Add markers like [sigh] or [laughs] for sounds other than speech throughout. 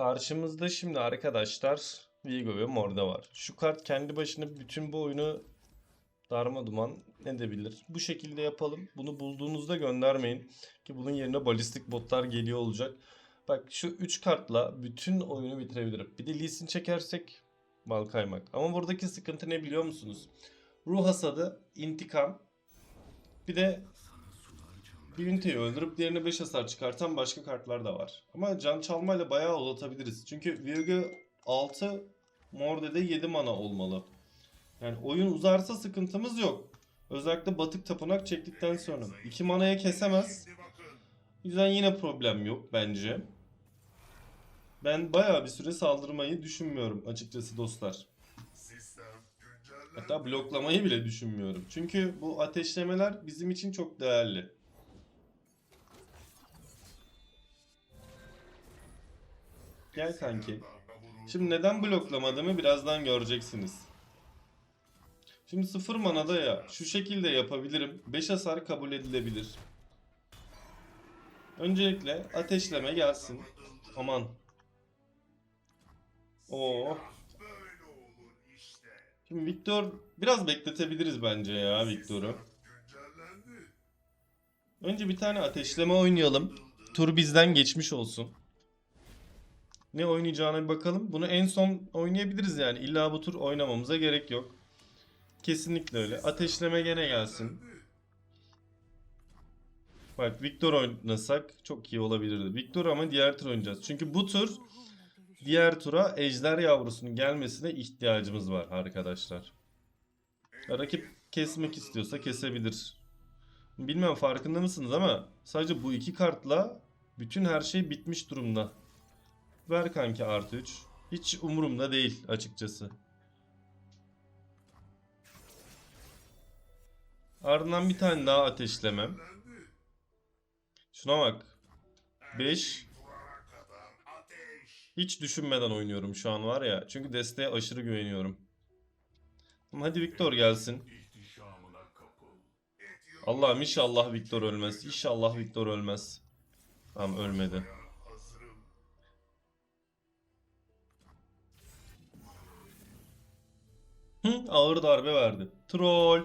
Karşımızda şimdi arkadaşlar Vigo ve Morda var. Şu kart kendi başına bütün bu oyunu darma duman edebilir. Bu şekilde yapalım. Bunu bulduğunuzda göndermeyin. Ki bunun yerine balistik botlar geliyor olacak. Bak şu 3 kartla bütün oyunu bitirebilirim. Bir de Lee Sin çekersek bal kaymak. Ama buradaki sıkıntı ne biliyor musunuz? Ruh hasadı, intikam. Bir de bir üniteyi öldürüp diğerine 5 hasar çıkartan başka kartlar da var. Ama can çalmayla bayağı uzatabiliriz. Çünkü Virgo 6, Morde'de 7 mana olmalı. Yani oyun uzarsa sıkıntımız yok. Özellikle Batık Tapınak çektikten sonra. 2 manaya kesemez. Yüzden yine problem yok bence. Ben bayağı bir süre saldırmayı düşünmüyorum açıkçası dostlar. Hatta bloklamayı bile düşünmüyorum. Çünkü bu ateşlemeler bizim için çok değerli. Gel kanki. Şimdi neden bloklamadığımı birazdan göreceksiniz. Şimdi sıfır manada ya şu şekilde yapabilirim. 5 hasar kabul edilebilir. Öncelikle ateşleme gelsin. Aman. Oo. Şimdi Victor biraz bekletebiliriz bence ya Victor'u. Önce bir tane ateşleme oynayalım. Tur bizden geçmiş olsun. Ne oynayacağına bir bakalım. Bunu en son oynayabiliriz yani. İlla bu tur oynamamıza gerek yok. Kesinlikle öyle. Ateşleme gene gelsin. Bak Victor oynasak çok iyi olabilirdi. Victor ama diğer tur oynayacağız. Çünkü bu tur diğer tura ejder yavrusunun gelmesine ihtiyacımız var arkadaşlar. Rakip kesmek istiyorsa kesebilir. Bilmem farkında mısınız ama sadece bu iki kartla bütün her şey bitmiş durumda. Ver kanki artı 3. Hiç umurumda değil açıkçası. Ardından bir tane daha ateşlemem. Şuna bak. 5. Hiç düşünmeden oynuyorum şu an var ya. Çünkü desteğe aşırı güveniyorum. Ama hadi Victor gelsin. Allah'ım inşallah Victor ölmez. İnşallah Victor ölmez. Tamam ölmedi. Hı, ağır darbe verdi. Troll.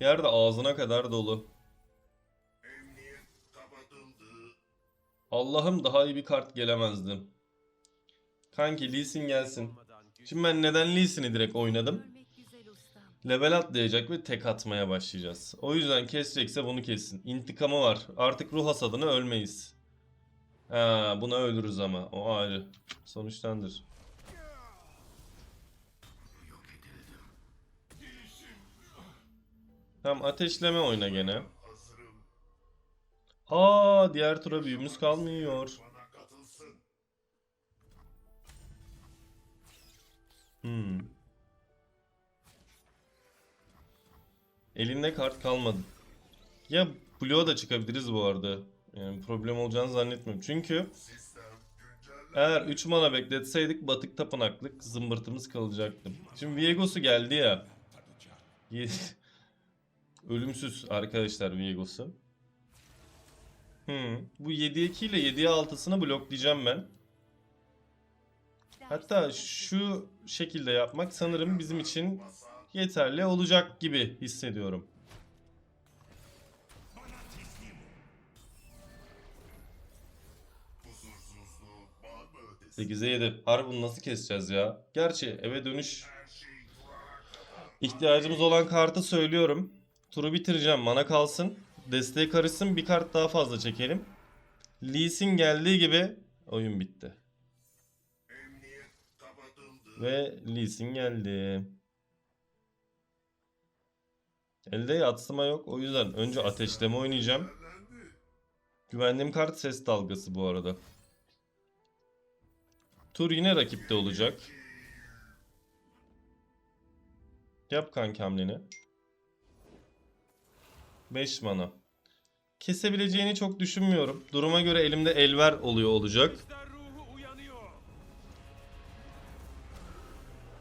Yer de ağzına kadar dolu. Allah'ım daha iyi bir kart gelemezdi. Kanki Lee Sin gelsin. Şimdi ben neden Lee Sin'i direkt oynadım? Level atlayacak ve tek atmaya başlayacağız. O yüzden kesecekse bunu kessin. İntikamı var. Artık ruh hasadına ölmeyiz. Ha, buna ölürüz ama. O ayrı. Sonuçtandır. Tamam ateşleme oyna gene. Aa diğer tura büyümüz kalmıyor. Hmm. Elinde kart kalmadı. Ya Blue da çıkabiliriz bu arada. Yani problem olacağını zannetmiyorum. Çünkü eğer 3 mana bekletseydik batık tapınaklık zımbırtımız kalacaktı. Şimdi Viegos'u geldi ya. [laughs] Ölümsüz arkadaşlar Viegos'u. Hmm. Bu 7'ye 2 ile 7'ye 6'sını bloklayacağım ben. Hatta şu şekilde yapmak sanırım bizim için yeterli olacak gibi hissediyorum. Sekize 7. Harbi bunu nasıl keseceğiz ya? Gerçi eve dönüş ihtiyacımız olan kartı söylüyorum. Turu bitireceğim. Mana kalsın. Desteğe karışsın. Bir kart daha fazla çekelim. Lee geldiği gibi oyun bitti. Ve Lee geldi. Elde yatsıma yok. O yüzden önce ateşleme oynayacağım. Güvendiğim kart ses dalgası bu arada. Tur yine rakipte olacak. Yap kanki hamleni. 5 mana. Kesebileceğini çok düşünmüyorum. Duruma göre elimde elver oluyor olacak.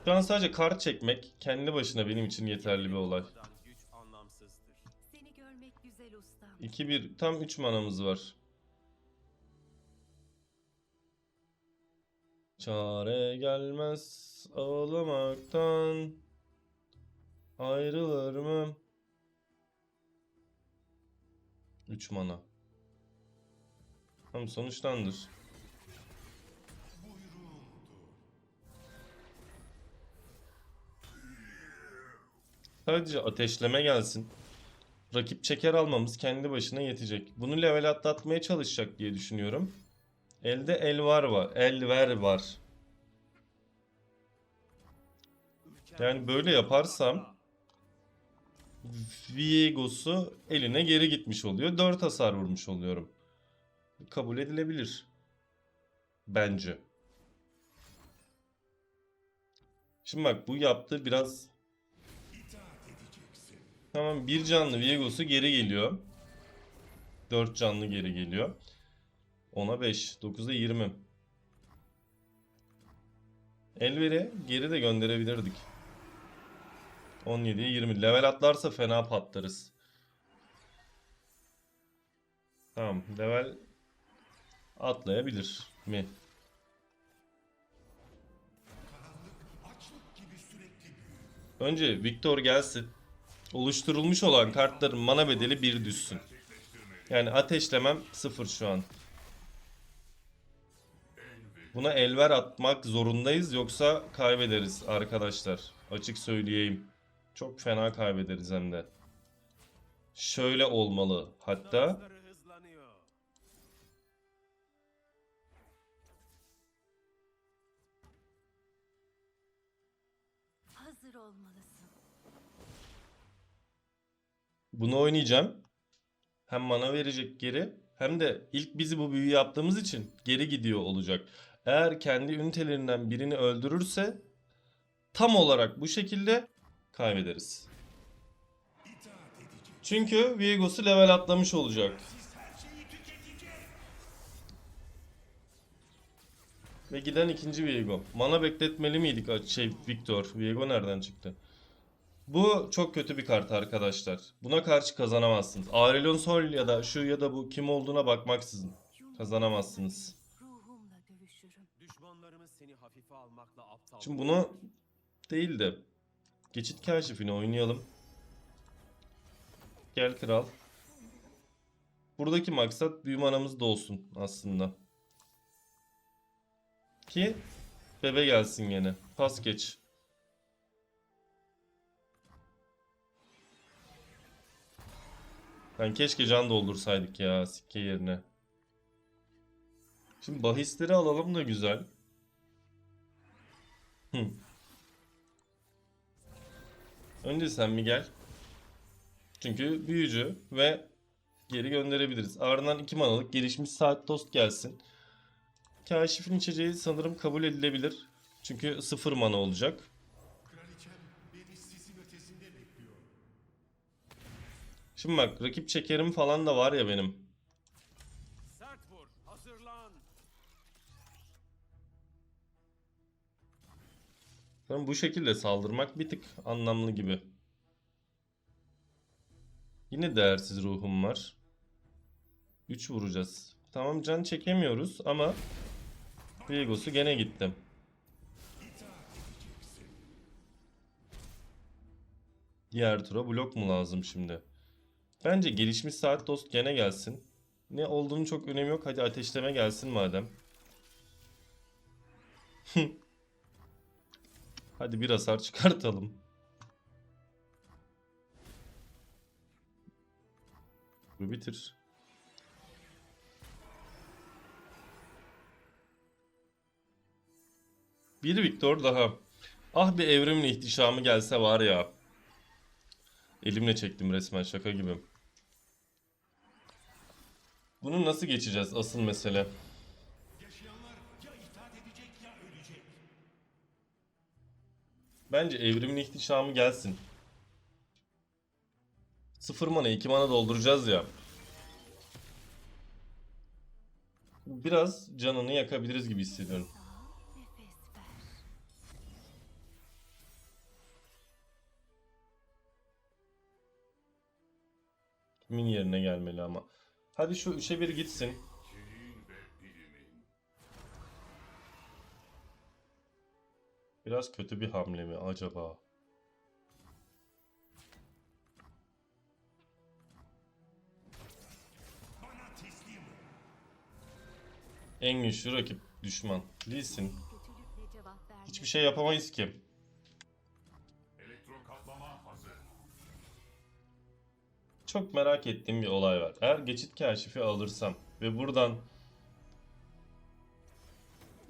Şu an sadece kart çekmek kendi başına benim için yeterli bir olay. Güç anlamsızdır. Seni görmek güzel ustam. 2-1 tam 3 manamız var. Çare gelmez ağlamaktan ayrılır mı? 3 mana. Tamam sonuçlandır. Sadece ateşleme gelsin. Rakip çeker almamız kendi başına yetecek. Bunu level atlatmaya çalışacak diye düşünüyorum. Elde elvar var. Elver var. Yani böyle yaparsam Viegos'u eline geri gitmiş oluyor. 4 hasar vurmuş oluyorum. Kabul edilebilir. Bence. Şimdi bak bu yaptığı biraz Tamam bir canlı Viegos'u geri geliyor. 4 canlı geri geliyor. 10'a 5. 9'a 20. Elver'i geri de gönderebilirdik. 17'ye 20. Level atlarsa fena patlarız. Tamam. Level atlayabilir mi? Önce Victor gelsin. Oluşturulmuş olan kartların mana bedeli 1 düşsün. Yani ateşlemem 0 şu an. Buna elver atmak zorundayız yoksa kaybederiz arkadaşlar. Açık söyleyeyim. Çok fena kaybederiz hem de. Şöyle olmalı hatta. Hazır olmalısın. Bunu oynayacağım. Hem mana verecek geri hem de ilk bizi bu büyü yaptığımız için geri gidiyor olacak. Eğer kendi ünitelerinden birini öldürürse tam olarak bu şekilde kaybederiz. Çünkü Viegos'u level atlamış olacak. Ve giden ikinci Viego. Mana bekletmeli miydik? Şey Victor. Viego nereden çıktı? Bu çok kötü bir kart arkadaşlar. Buna karşı kazanamazsınız. Aurelion Sol ya da şu ya da bu kim olduğuna bakmaksızın kazanamazsınız. Şimdi bunu değil de geçit kaşifini oynayalım. Gel kral. Buradaki maksat büyü manamız da olsun aslında. Ki bebe gelsin gene. Pas geç. Ben keşke can doldursaydık ya sikke yerine. Şimdi bahisleri alalım da güzel. Hı. Önce sen mi gel? Çünkü büyücü ve geri gönderebiliriz. Ardından 2 manalık gelişmiş saat tost gelsin. Kaşifin içeceği sanırım kabul edilebilir. Çünkü 0 mana olacak. Şimdi bak rakip çekerim falan da var ya benim. Sanırım bu şekilde saldırmak bir tık anlamlı gibi. Yine değersiz ruhum var. 3 vuracağız. Tamam can çekemiyoruz ama Viegos'u gene gittim. Diğer tura blok mu lazım şimdi? Bence gelişmiş saat dost gene gelsin. Ne olduğunu çok önemi yok. Hadi ateşleme gelsin madem. [laughs] Hadi bir hasar çıkartalım. Bu bitir. Bir Victor daha. Ah bir evrimle ihtişamı gelse var ya. Elimle çektim resmen şaka gibi. Bunu nasıl geçeceğiz asıl mesele. Bence evrimin ihtişamı gelsin. Sıfır mana, iki mana dolduracağız ya. Biraz canını yakabiliriz gibi hissediyorum. Kimin yerine gelmeli ama. Hadi şu 3'e 1 gitsin. Biraz kötü bir hamle mi acaba? En güçlü rakip düşman. Lee Sin. Kötülükle cevap vermek. Hiçbir şey yapamayız ki. Çok merak ettiğim bir olay var. Eğer geçit kaşifi alırsam ve buradan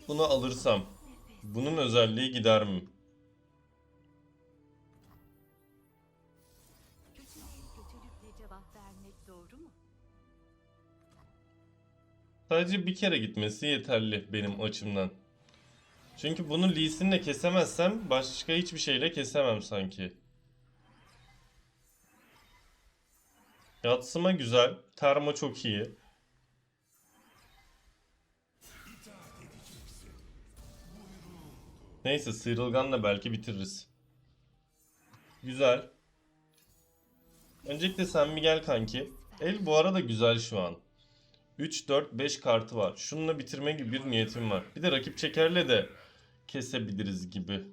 bunu alırsam bunun özelliği gider mi? Sadece bir kere gitmesi yeterli benim açımdan. Çünkü bunu Lee kesemezsem başka hiçbir şeyle kesemem sanki. Yatsıma güzel. Termo çok iyi. Neyse sıyrılganla belki bitiririz. Güzel. Öncelikle sen bir gel kanki. El bu arada güzel şu an. 3, 4, 5 kartı var. Şununla bitirme gibi bir niyetim var. Bir de rakip çekerle de kesebiliriz gibi.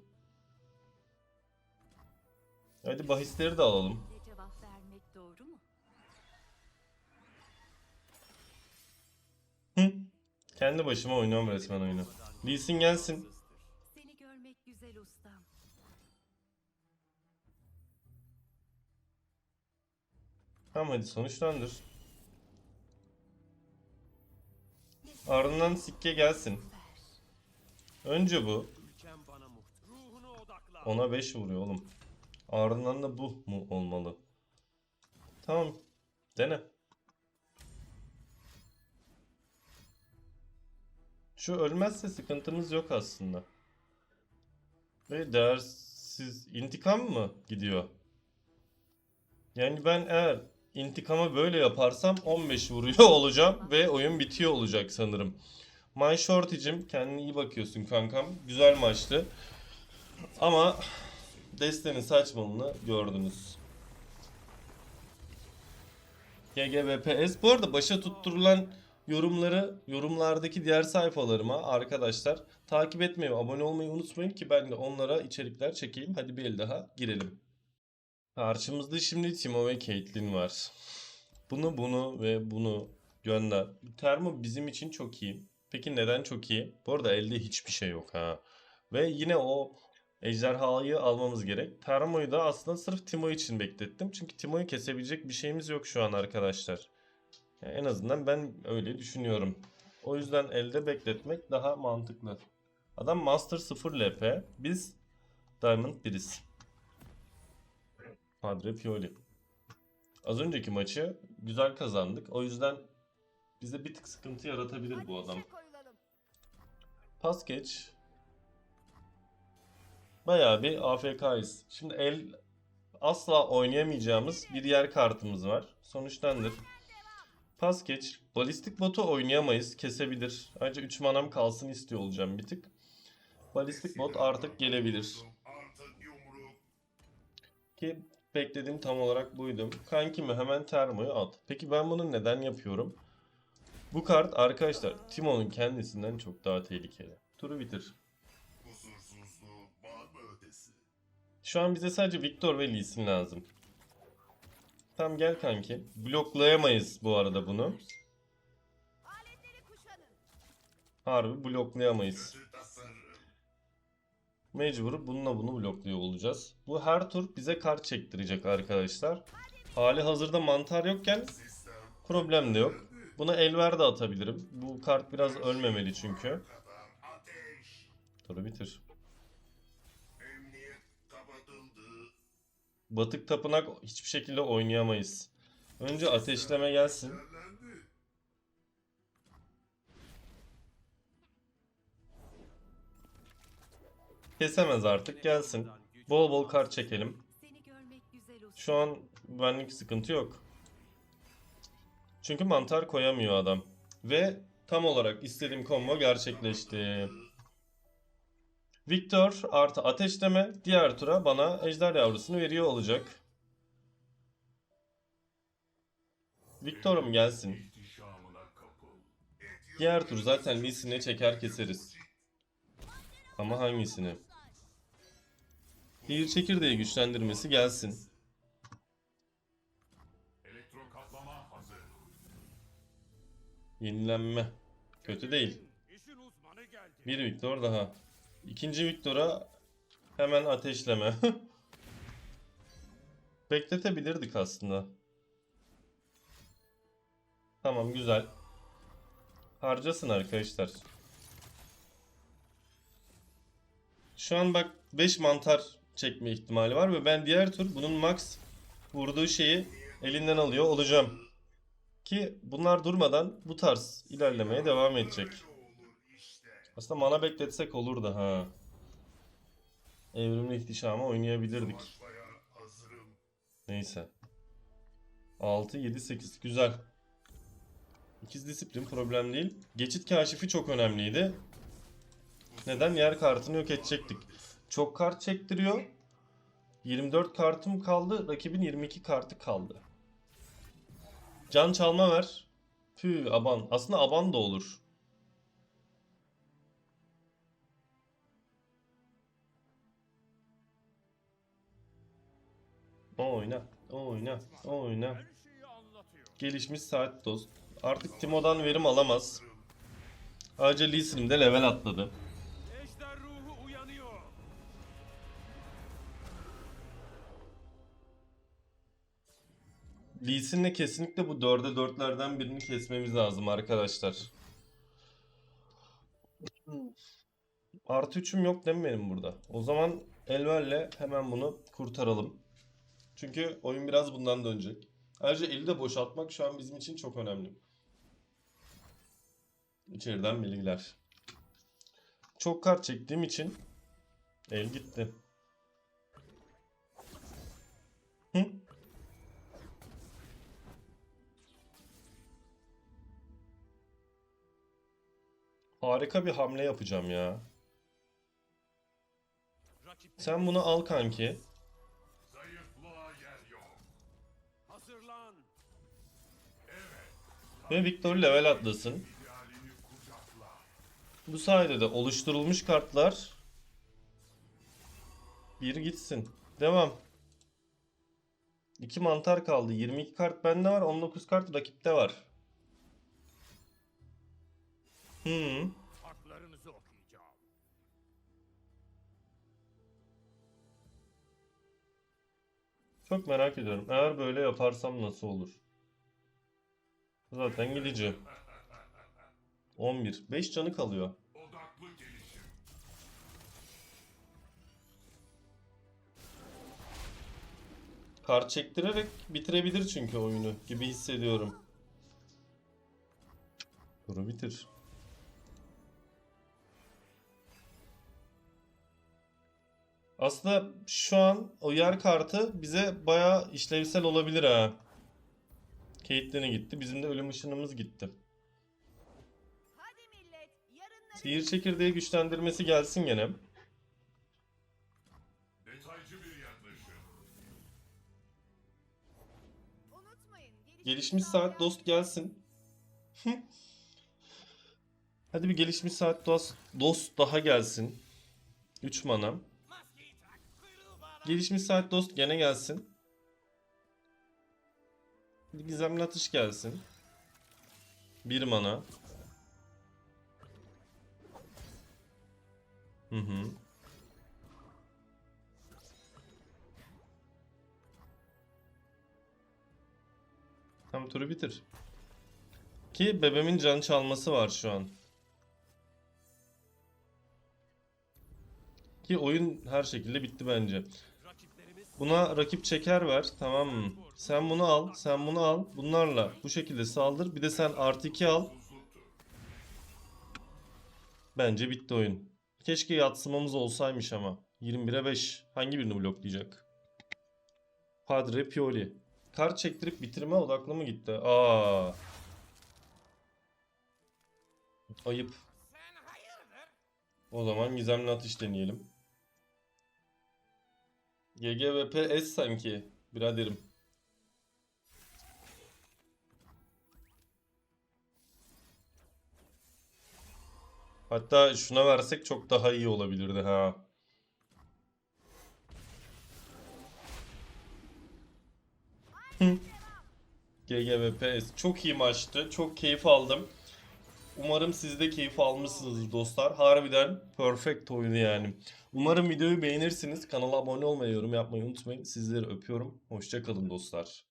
Hadi bahisleri de alalım. Hı. Kendi başıma oynuyorum resmen oyunu. Lee Sin gelsin. Tamam hadi sonuçlandır. Ardından sikke gelsin. Önce bu. Ona 5 vuruyor oğlum. Ardından da bu mu olmalı? Tamam. Dene. Şu ölmezse sıkıntımız yok aslında. Ve değersiz intikam mı gidiyor? Yani ben eğer intikamı böyle yaparsam 15 vuruyor [laughs] olacağım ve oyun bitiyor olacak sanırım. My Shorty'cim kendine iyi bakıyorsun kankam. Güzel maçtı. Ama destenin saçmalığını gördünüz. GGVPS bu arada başa tutturulan yorumları yorumlardaki diğer sayfalarıma arkadaşlar takip etmeyi abone olmayı unutmayın ki ben de onlara içerikler çekeyim. Hadi bir el daha girelim. Karşımızda şimdi Timo ve Caitlyn var. Bunu bunu ve bunu gönder. Termo bizim için çok iyi. Peki neden çok iyi? Bu arada elde hiçbir şey yok ha. Ve yine o ejderhayı almamız gerek. Termo'yu da aslında sırf Timo için beklettim. Çünkü Timo'yu kesebilecek bir şeyimiz yok şu an arkadaşlar. Yani en azından ben öyle düşünüyorum. O yüzden elde bekletmek daha mantıklı. Adam Master 0 LP. Biz Diamond 1'iz. Padre Pioli. Az önceki maçı güzel kazandık. O yüzden bize bir tık sıkıntı yaratabilir bu adam. Pas geç. Bayağı bir AFK'yız. Şimdi el asla oynayamayacağımız bir yer kartımız var. Sonuçlandır. Pas geç. Balistik botu oynayamayız. Kesebilir. Ayrıca 3 manam kalsın istiyor olacağım bir tık. Balistik bot artık gelebilir. Ki beklediğim tam olarak buydu. Kankimi hemen termoyu at. Peki ben bunu neden yapıyorum? Bu kart arkadaşlar Timo'nun kendisinden çok daha tehlikeli. Turu bitir. Şu an bize sadece Victor ve Lee lazım. Tamam gel kanki. Bloklayamayız bu arada bunu. Harbi bloklayamayız. Mecbur bununla bunu blokluyor olacağız. Bu her tur bize kart çektirecek arkadaşlar. Hali hazırda mantar yokken problem de yok. Buna elver de atabilirim. Bu kart biraz ölmemeli çünkü. Turu bitir. Batık tapınak hiçbir şekilde oynayamayız. Önce ateşleme gelsin. Kesemez artık gelsin. Bol bol kart çekelim. Şu an benlik sıkıntı yok. Çünkü mantar koyamıyor adam. Ve tam olarak istediğim combo gerçekleşti. Victor artı ateşleme diğer tura bana ejder yavrusunu veriyor olacak. Victor'um gelsin. Diğer tur zaten Lee çeker keseriz. Ama hangisini? Sihir çekirdeği güçlendirmesi gelsin. Yenilenme. Kötü değil. Bir Victor daha. İkinci Victor'a hemen ateşleme. [laughs] Bekletebilirdik aslında. Tamam güzel. Harcasın arkadaşlar. Şu an bak 5 mantar çekme ihtimali var ve ben diğer tur bunun max vurduğu şeyi elinden alıyor olacağım. Ki bunlar durmadan bu tarz ilerlemeye devam edecek. Olur. Aslında mana bekletsek olurdu ha. Evrimli ihtişama oynayabilirdik. Neyse. 6, 7, 8. Güzel. İkiz disiplin problem değil. Geçit kaşifi çok önemliydi. Neden? Yer kartını yok edecektik. Çok kart çektiriyor. 24 kartım kaldı. Rakibin 22 kartı kaldı. Can çalma ver. Pü aban. Aslında aban da olur. Oyna, oyna, oyna. Gelişmiş saat dost. Artık Timo'dan verim alamaz. Ayrıca Lee Sin de level atladı. Lee kesinlikle bu 4'e 4'lerden birini kesmemiz lazım arkadaşlar. Artı 3'üm yok değil mi benim burada? O zaman Elver'le hemen bunu kurtaralım. Çünkü oyun biraz bundan dönecek. Ayrıca eli de boşaltmak şu an bizim için çok önemli. İçeriden bilgiler. Çok kart çektiğim için el gitti. Harika bir hamle yapacağım ya. Sen bunu al kanki. Ve Victor level atlasın. Bu sayede de oluşturulmuş kartlar bir gitsin. Devam. 2 mantar kaldı. 22 kart bende var. 19 kart rakipte var. Hmm. Çok merak ediyorum. Eğer böyle yaparsam nasıl olur? Zaten gidici. 11. 5 canı kalıyor. Kart çektirerek bitirebilir çünkü oyunu gibi hissediyorum. Turu bitir. Aslında şu an o yer kartı bize bayağı işlevsel olabilir ha. Caitlyn'e gitti. Bizim de ölüm ışınımız gitti. Hadi millet, yarınları Sihir çekirdeği güçlendirmesi gelsin gene. Gelişmiş saat dost gelsin. [laughs] Hadi bir gelişmiş saat dost, dost daha gelsin. 3 mana. Gelişmiş saat dost gene gelsin. Bir gizemli atış gelsin. 1 mana. Hı hı. Tam turu bitir. Ki bebemin can çalması var şu an. Ki oyun her şekilde bitti bence. Buna rakip çeker ver tamam mı? Sen bunu al, sen bunu al. Bunlarla bu şekilde saldır. Bir de sen artı 2 al. Bence bitti oyun. Keşke yatsımamız olsaymış ama. 21'e 5. Hangi birini bloklayacak? Padre Pioli. Kart çektirip bitirme odaklı mı gitti? Aa. Ayıp. O zaman gizemli atış deneyelim. GGVP S sanki biraderim. Hatta şuna versek çok daha iyi olabilirdi ha. GGVPS çok iyi maçtı. Çok keyif aldım. Umarım siz de keyif almışsınızdır dostlar. Harbiden perfect oyunu yani. Umarım videoyu beğenirsiniz. Kanala abone olmayı, yorum yapmayı unutmayın. Sizleri öpüyorum. Hoşçakalın dostlar.